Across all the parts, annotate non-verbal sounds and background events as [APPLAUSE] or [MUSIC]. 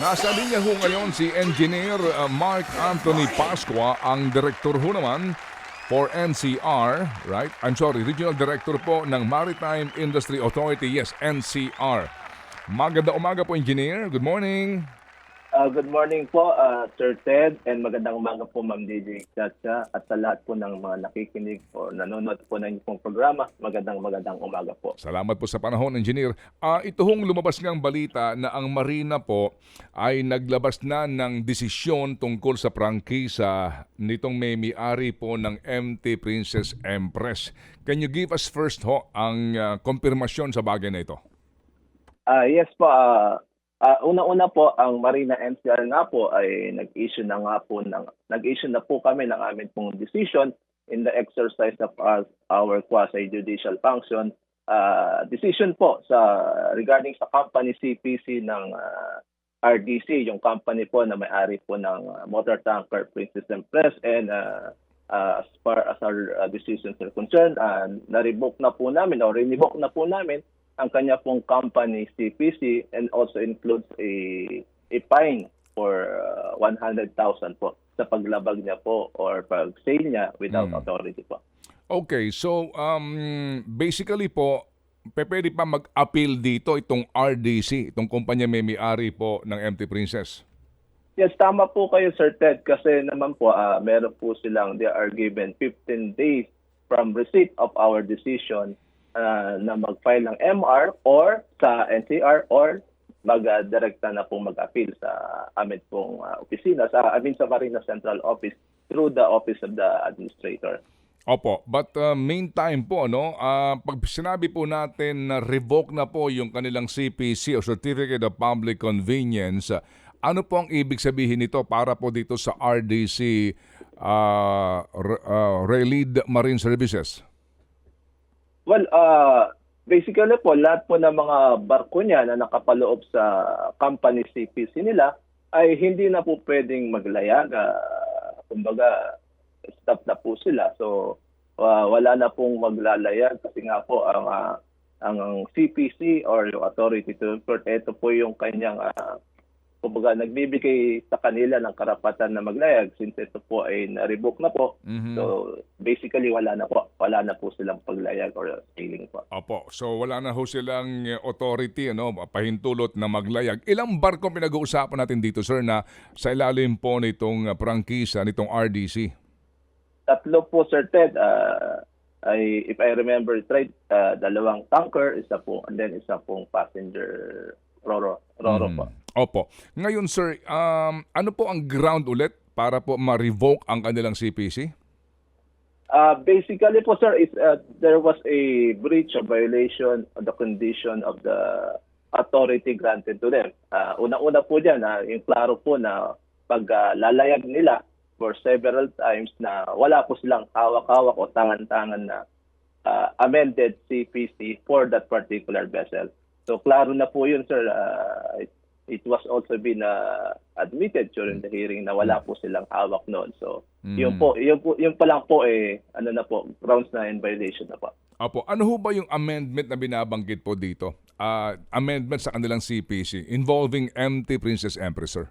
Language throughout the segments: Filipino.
Nasa linya ho ngayon si Engineer uh, Mark Anthony Pasqua, ang direktor ho naman for NCR, right? I'm sorry, Regional Director po ng Maritime Industry Authority, yes, NCR. Maganda umaga po, Engineer. Good morning. Uh, good morning po, uh, Sir Ted, and magandang umaga po, Ma'am DJ Chacha, at sa lahat po ng mga nakikinig o nanonood po ng inyong programa, magandang magandang umaga po. Salamat po sa panahon, Engineer. Ah, ito hong lumabas ngang balita na ang Marina po ay naglabas na ng desisyon tungkol sa prangkisa nitong may may-ari po ng MT Princess Empress. Can you give us first ho ang ah, konfirmasyon sa bagay na ito? Ah, yes po, uh, una-una po, ang Marina NCR nga po ay nag-issue na nga po, ng, nag-issue na po kami ng aming pong decision in the exercise of our, our quasi-judicial function. Ah, decision po sa regarding sa company CPC ng ah, RDC, yung company po na may-ari po ng motor tanker Princess Empress and ah, ah, as far as our ah, decisions are concerned, uh, na-revoke na po namin o rinivoke na po namin ang kanya pong company CPC and also includes a a fine for uh, 100,000 po sa paglabag niya po or pag-sale niya without Hmm. authority po. Okay, so um, basically po, pwede pa mag-appeal dito itong RDC, itong kumpanya may may-ari po ng MT Princess. Yes, tama po kayo Sir Ted kasi naman po ah, meron po silang they are given 15 days from receipt of our decision ah, na mag-file ng MR or sa NCR or mag-direkta na pong mag-appeal sa amin pong ah, opisina sa I mean sa Marina Central Office through the Office of the Administrator. Opo, but uh, meantime po, no, ah, pag sinabi po natin na revoke na po yung kanilang CPC o Certificate of Public Convenience, ah, ano po ang ibig sabihin nito para po dito sa RDC uh, Relied Marine Services? Well, uh, basically po, lahat po ng mga barko niya na nakapaloob sa company CPC nila ay hindi na po pwedeng maglayag. Uh, kumbaga, stop na po sila. So, uh, wala na pong maglalayag kasi nga po ang uh, ang CPC or yung authority to import, ito po yung kanyang uh, kumbaga nagbibigay sa kanila ng karapatan na maglayag since ito po ay na-revoke na po. Mhm. So basically wala na po, wala na po silang paglayag or sailing po. Opo, so wala na ho silang eh, authority, ano, pahintulot na maglayag. Ilang barko pinag-uusapan natin dito, sir, na sa ilalim po nitong uh, prangkisa, nitong RDC? Tatlo po Sir Ted, ah, ay if I remember it right, ah, dalawang tanker, isa po and then isa pong passenger roro, roro Mhm. po. Opo. Ngayon, sir, um, ano po ang ground ulit para po ma-revoke ang kanilang CPC? Uh, basically po sir, is uh, there was a breach of violation of the condition of the authority granted to them. Uh, una-una po dyan, uh, yung klaro po na pag uh, nila for several times na wala po silang hawak-hawak o tangan-tangan na uh, amended CPC for that particular vessel. So klaro na po yun sir. Uh, it, was also been uh, admitted during the hearing na wala po silang hawak noon. So yun po, yun po, yun pa lang po eh ano na po, grounds na in violation na po. Opo, ano ho ba yung amendment na binabanggit po dito? Ah, amendment sa kanilang CPC involving MT Princess Empress, sir?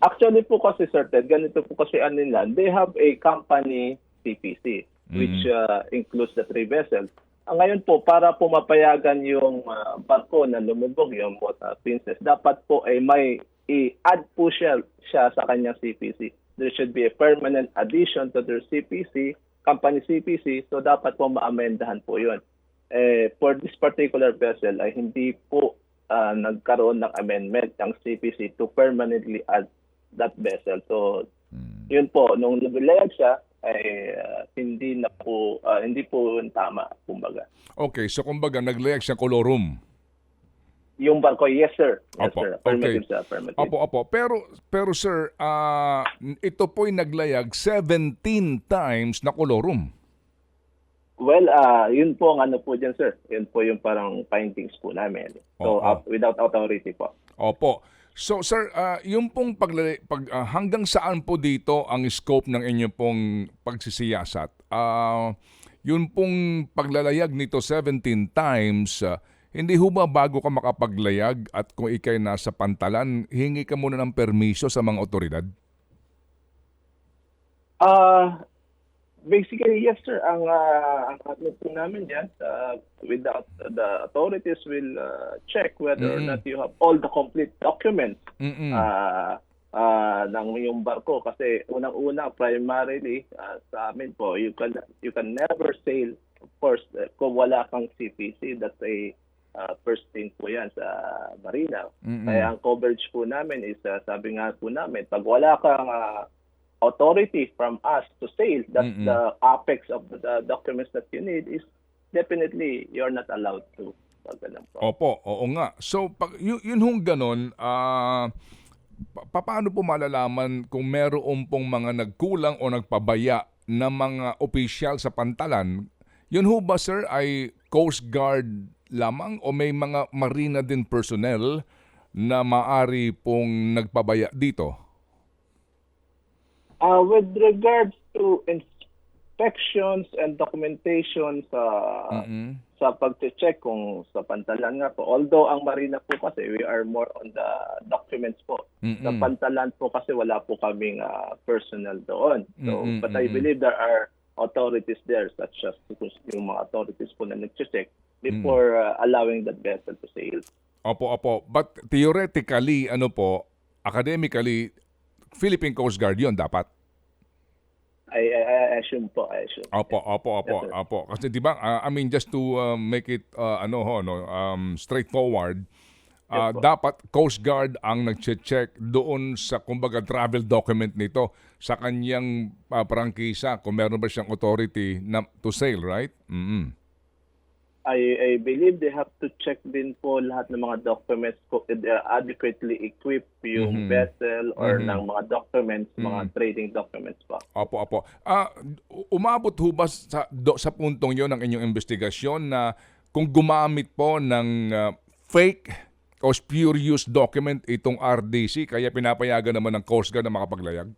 Actually po kasi Sir Ted, ganito po kasi ano nila, they have a company CPC which uh, includes the three vessels. Ang ngayon po, para po mapayagan yung uh, barko na lumubog, yung uh, Princess, dapat po ay may i-add po siya, siya sa kanyang CPC. There should be a permanent addition to their CPC, company CPC, so dapat po ma-amendahan po yun. Eh, for this particular vessel ay hindi po uh, nagkaroon ng amendment ang CPC to permanently add that vessel. So, yun po, nung nabilayag siya, ay uh, hindi na po, uh, hindi po tama, kumbaga. Okay, so kumbaga naglayag siya kolorum. Yung barko, yes sir. Yes Opo, sir. okay. Affirmative sir, affirmative. Opo, opo. Pero, pero sir, ah, ito po'y naglayag 17 times na kolorum. Well, uh, yun po ang ano po dyan sir. Yun po yung parang findings po namin. So, Oo. uh, without authority po. Opo. So sir, ah, yung pong paglala- pag, ah, hanggang saan po dito ang scope ng inyong pong pagsisiyasat? Ah, yun pong paglalayag nito 17 times, ah, hindi ho ba bago ka makapaglayag at kung ikay nasa pantalan, hingi ka muna ng permiso sa mga otoridad? Ah, basically yes sir, ang uh, ang admin po namin diyan uh, without the authorities will uh, check whether or Mm. not you have all the complete documents Mm-mm. ah ah ng yung barko kasi unang-una primarily ah, sa amin po you can you can never sail of course eh, kung wala kang CPC that's a ah, first thing po yan sa marina Mm-mm. kaya ang coverage po namin is ah, sabi nga po namin pag wala kang ah, authority from us to sail that's Mm-mm. the apex of the documents that you need is definitely you're not allowed to ganun. Opo, oo nga. So, pag, yun, yun hong ganon, ah, pa- paano po malalaman kung meron pong mga nagkulang o nagpabaya na mga opisyal sa pantalan? Yun ho ba, sir, ay Coast Guard lamang o may mga marina din personnel na maari pong nagpabaya dito? Uh, with regards to inspections and documentation sa Mm-mm. sa pag-check kung sa pantalan nga po. Although ang marina po kasi we are more on the documents po. Sa Mm-mm. pantalan po kasi wala po kaming uh, personnel doon. So, Mm-mm, but I believe there are authorities there such as yung mga authorities po na nag-check before uh, allowing the vessel to sail. Opo, opo. But theoretically, ano po, academically, Philippine Coast Guard yun dapat. I, I, I assume po, I assume. Opo, opo, opo, Yes, sir. opo. Kasi 'di ba, uh, I mean just to uh, make it uh, ano ho no, um straightforward, uh, Yes, po. dapat Coast Guard ang nagche-check doon sa kumbaga travel document nito sa kanyang uh, prangkisa kung meron ba siyang authority na to sail, right? Mm. I, I believe they have to check din po lahat ng mga documents ko are adequately equipped yung Mhm. vessel or Mhm. ng mga documents, mga Mhm. trading documents pa. Opo, opo. Ah, umabot ho ba sa do, sa puntong 'yon ng inyong investigasyon na kung gumamit po ng uh, fake o spurious document itong RDC kaya pinapayagan naman ng Coast Guard na makapaglayag?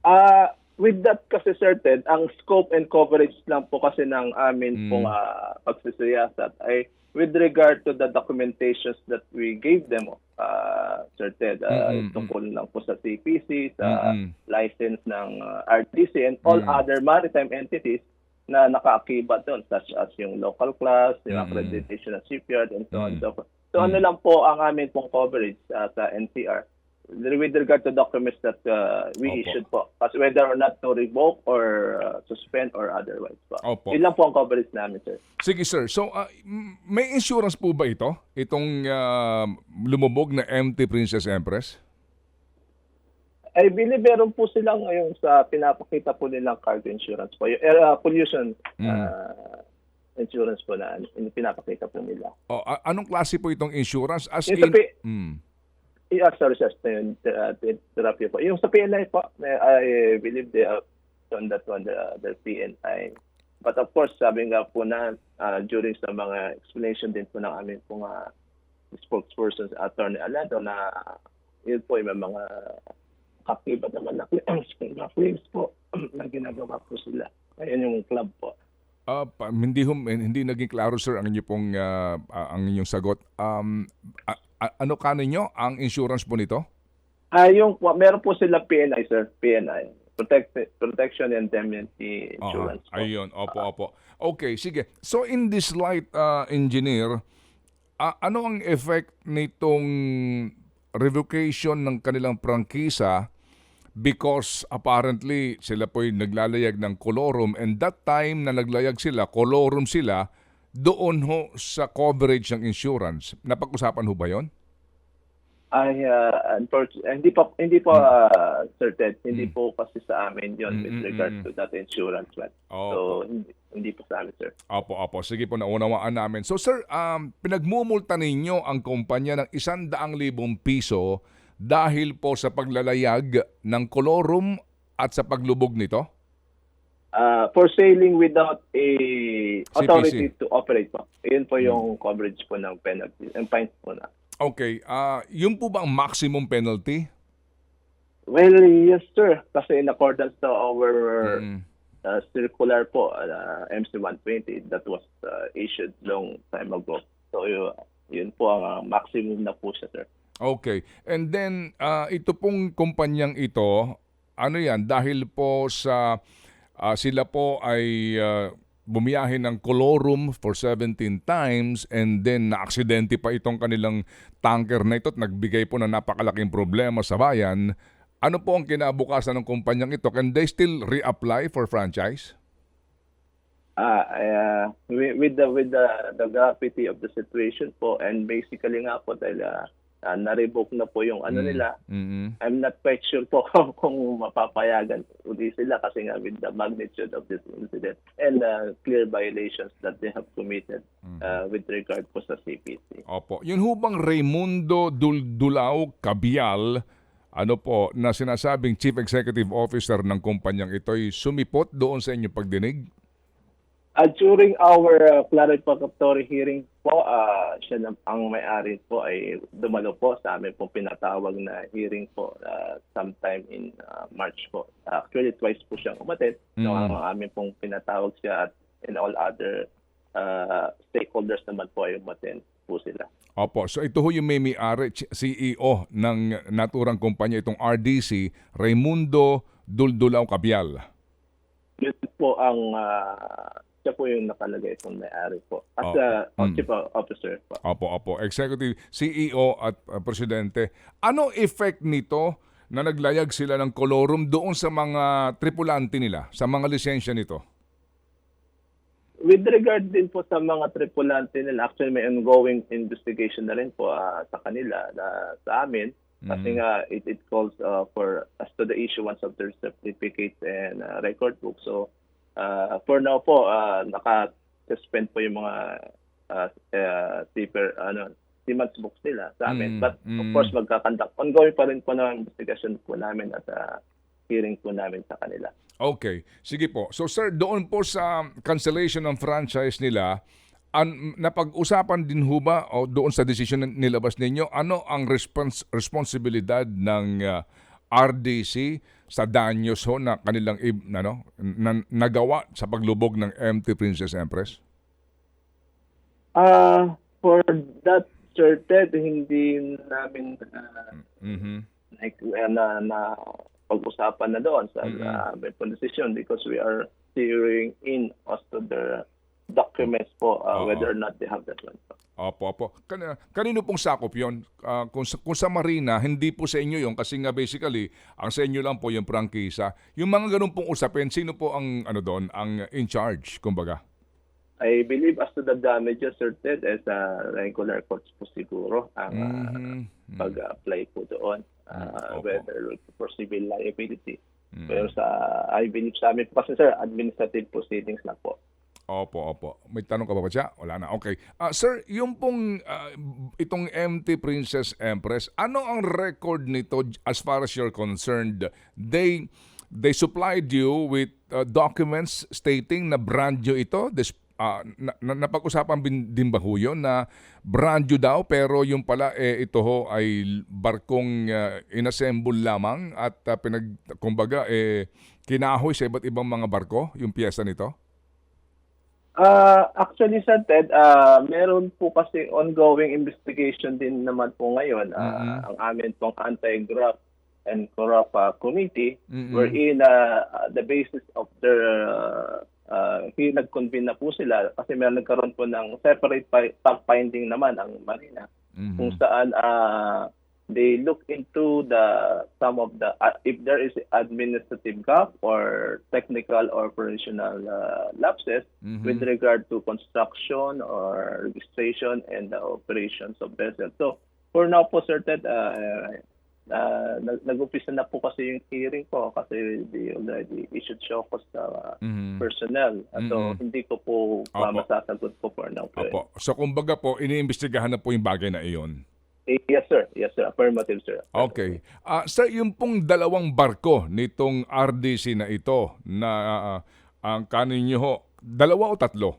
Ah, with that kasi certain, ang scope and coverage lang po kasi ng amin Mm. pong uh, pagsisiyasat ay with regard to the documentations that we gave them uh, certain uh, Mm-mm, tungkol lang po sa CPC, sa Mm-mm. license ng uh, RTC and all Mm. other maritime entities na nakaakibat doon such as yung local class, yung Mm-mm. accreditation ng shipyard and so on Mm. and so forth. So ano lang po ang amin pong coverage uh, sa NCR with regard to documents that uh, we Opo. issued po. Kasi whether or not to revoke or uh, suspend or otherwise po. Opo. Yun lang po ang coverage namin, sir. Sige sir, so m- may insurance po ba ito? Itong ah, lumubog na MT Princess Empress? I believe meron po silang ngayon sa pinapakita po nilang cargo insurance po. Yung air, uh, pollution Mm. uh, insurance po na yung pinapakita po nila. O, a- anong klase po itong insurance? As Yung in... Mm. Sorry, sir. Yung uh, therapy po. Yung sa PNI po, eh, I believe they are on that one, the, the PNI. But of course, sabi nga po na uh, during sa mga explanation din po ng aming po nga spokesperson, Attorney Alado, na yun po yung mga kakibat naman na na claims po [CLEARS THROAT] na ginagawa po sila. Ayun yung club po. Ah, pa- hindi hum, hindi naging klaro sir ang inyong pong ah, ah, ang inyong sagot. Um ano ka ninyo ang insurance po nito? Ah, yung meron po sila PNI, sir. PNI. Protect, Protection and Indemnity Insurance. Aha, ayun, opo, opo. Okay, sige. So in this light, uh, engineer, ah, ano ang effect nitong revocation ng kanilang prangkisa because apparently sila po'y naglalayag ng colorum and that time na naglayag sila, colorum sila, doon ho sa coverage ng insurance. Napag-usapan ho ba yon? Ay, uh, hindi pa hindi po uh, certain. Hindi Mm. po kasi sa amin yon with Mm, mm, regard mm. to that insurance man. Opo. So, hindi, hindi po sa amin, sir. Opo, opo. Sige po, naunawaan namin. So sir, um, pinagmumulta ninyo ang kumpanya ng isandaang libong piso dahil po sa paglalayag ng kolorum at sa paglubog nito? Uh, for sailing without a authority to operate po. Yun po yung coverage po ng penalty. And fines po na. Okay, ah yun po ba ang maximum penalty? Well, yes, sir. Kasi in accordance to our Mm. uh, circular po, uh, MC-120, that was uh, issued long time ago. So yun, yun po ang ah, maximum na po siya, sir. Okay. And then, ah, ito pong kumpanyang ito, ano yan, dahil po sa ah, sila po ay ah, bumiyahe ng colorum for 17 times and then na-aksidente pa itong kanilang tanker na ito at nagbigay po ng napakalaking problema sa bayan. Ano po ang kinabukasan ng kumpanyang ito? Can they still reapply for franchise? Ah, uh, with, the with the the gravity of the situation po and basically nga po dahil ah, ah, na-revoke na po yung ano Mm. nila. Mhm. I'm not quite sure po [LAUGHS] kung mapapayagan uli sila kasi nga with the magnitude of this incident and uh, clear violations that they have committed uh, with regard po sa CPC. Opo. Yun hubang Raimundo Duldulao Cabial, ano po, na sinasabing Chief Executive Officer ng kumpanyang ito'y sumipot doon sa inyong pagdinig? Uh, during our uh, clarificatory hearing po, uh, siya na, ang may-ari po ay dumalo po sa amin pong pinatawag na hearing po uh, sometime in uh, March po. actually, twice po siyang umatid. So, Mm. ang amin pong pinatawag siya at and all other uh, stakeholders naman po ay umatid po sila. Opo. So ito ho yung may may-ari, CEO ng naturang kumpanya, itong RDC, Raimundo Duldulao Cabial. Yun po ang uh, siya po yung nakalagay pong may-ari po. As Oh. a Mm. chief officer po. Opo, opo. Executive CEO at uh, Presidente. Ano effect nito na naglayag sila ng colorum doon sa mga tripulante nila, sa mga lisensya nito? With regard din po sa mga tripulante nila, actually may ongoing investigation na rin po ah, sa kanila, na, sa amin. Kasi Mhm. nga, it, it calls ah, for as to the issuance of their certificates and ah, record book. So, ah, for now po, ah, naka-suspend po yung mga uh, uh, zipper, ano, Siemens books nila sa Mm, amin. But of mm. course, magkakandak. Ongoing pa rin po ng investigation po namin at ah, hearing po namin sa kanila. Okay. Sige po. So sir, doon po sa cancellation ng franchise nila, an, napag-usapan din ho ba o doon sa desisyon na nilabas ninyo, ano ang respons- responsibilidad ng uh, RDC sa danyos ho na kanilang ano, na, nagawa sa paglubog ng MT Princess Empress? Ah, for that certain hindi namin ah, Mhm. like, uh, na, na pag-usapan na doon sa Mhm. uh, mm decision because we are zeroing in as to the documents po uh, Oo. whether or not they have that one. Opo, opo. Kan- kanino pong sakop yon? Ah, kung, sa, kung sa Marina, hindi po sa inyo yon kasi nga basically, ang sa inyo lang po yung prangkisa. Yung mga ganun pong usapin, sino po ang ano doon, ang in charge, kumbaga? I believe as to the damages certain as a regular courts po siguro ang uh, Mhm. pag-apply po doon uh, opo. whether for civil liability. Mm. Pero sa I believe sa amin po kasi sir administrative proceedings lang po. Opo, opo. May tanong ka ba ba siya? Wala na. Okay. Ah, sir, yung pong ah, itong MT Princess Empress, ano ang record nito as far as you're concerned? They they supplied you with ah, documents stating na brand new ito. This, ah, na, na, napag-usapan din ba ho yun na brand new daw pero yung pala eh, ito ho ay barkong ah, inassemble lamang at ah, pinag kumbaga eh kinahoy sa iba't ibang mga barko yung piyesa nito? Uh, actually, sa TED, uh, meron po kasi ongoing investigation din naman po ngayon. Uh, Mhm. Ang amin pong anti-graft and corrupt uh, committee Mm-mm. wherein uh, the basis of their uh, uh, nag-convene na po sila kasi meron nagkaroon po ng separate fi- fact-finding naman ang Marina Mhm. kung saan uh, they look into the some of the uh, if there is administrative gap or technical or operational uh, lapses Mhm. with regard to construction or registration and the operations of vessels. So, for now po, Sir Ted, uh, uh, nag- nag-umpisa na po kasi yung hearing po kasi they already issued show cause sa Mhm. personnel. Uh, So, Mhm. hindi ko po uh, masasagot po for now. po. Opo. So kumbaga po, iniimbestigahan na po yung bagay na iyon. Yes, sir. Yes, sir. Affirmative, sir. Okay. Ah, sir, yung pong dalawang barko nitong RDC na ito na ah, ang kanin nyo ho, dalawa o tatlo?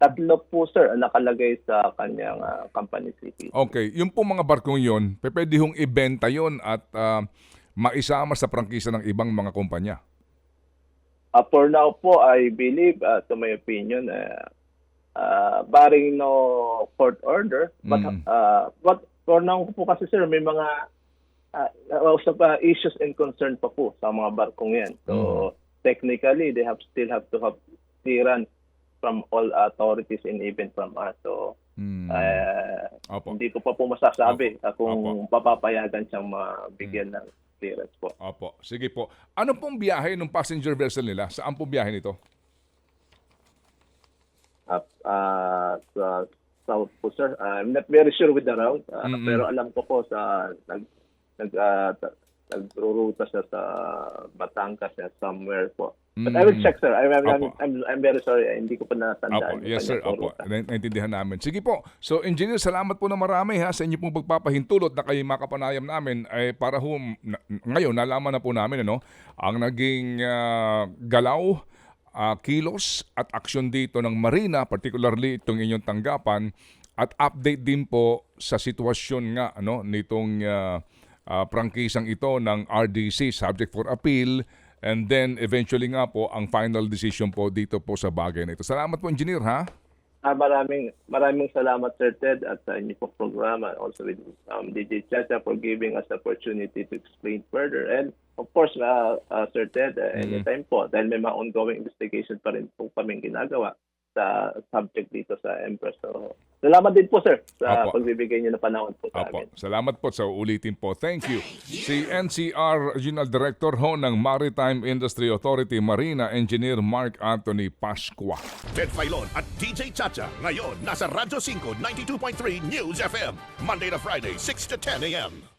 Tatlo po, sir, ang nakalagay sa kanyang uh, company CP. Okay. Yung pong mga barkong yon, pwede hong ibenta yon at ah, maisama sa prangkisa ng ibang mga kumpanya. Uh, for now po, I believe, uh, to my opinion, uh, uh, barring no court order. But Mm. uh, but for now po kasi sir, may mga uh, uh, pa issues and concern pa po sa mga barkong yan. So Mm. technically, they have still have to have clearance from all authorities and even from us. So Mm. uh, Opo. hindi ko pa po masasabi uh, kung Opo. papapayagan siyang mabigyan ng clearance po. Opo. Sige po. Ano pong biyahe ng passenger vessel nila? Saan po biyahe nito? At uh, sa South po sir, I'm not very sure with the route, uh, Mm-mm. pero alam ko po sa nag nag uh, ta- nagruruta siya sa Batangas siya somewhere po. But I will Mm. check sir. I'm, I'm, I'm. I'm, I'm very sorry. eh, Hindi ko pa natandaan. Yung yes sir. Na- Naintindihan namin. Sige po. So engineer, salamat po na marami ha sa inyo pong pagpapahintulot na kayo makapanayam namin ay para ho, na- ngayon nalaman na po namin ano, ang naging ah, galaw, ah, kilos at aksyon dito ng Marina, particularly itong inyong tanggapan at update din po sa sitwasyon nga ano nitong ah, ah, prangkisang ito ng RDC subject for appeal and then eventually nga po ang final decision po dito po sa bagay na ito. Salamat po engineer ha. Ah, maraming maraming salamat Sir Ted at sa inyo po programa also with um, DJ Chacha for giving us the opportunity to explain further. And of course uh, uh, Sir Ted uh, anytime po dahil may mga ongoing investigation pa rin po kaming ginagawa sa subject dito sa Empress. So, salamat din po sir sa Apo. pagbibigay niyo ng panahon po sa Apo. amin. Salamat po sa ulitin po. Thank you. Si NCR Regional Director ho ng Maritime Industry Authority Marina Engineer Mark Anthony Pasqua. Ted Filon at DJ Chacha. Ngayon, nasa Radyo 5, 92.3 News FM. Monday to Friday, 6 to 10 a.m.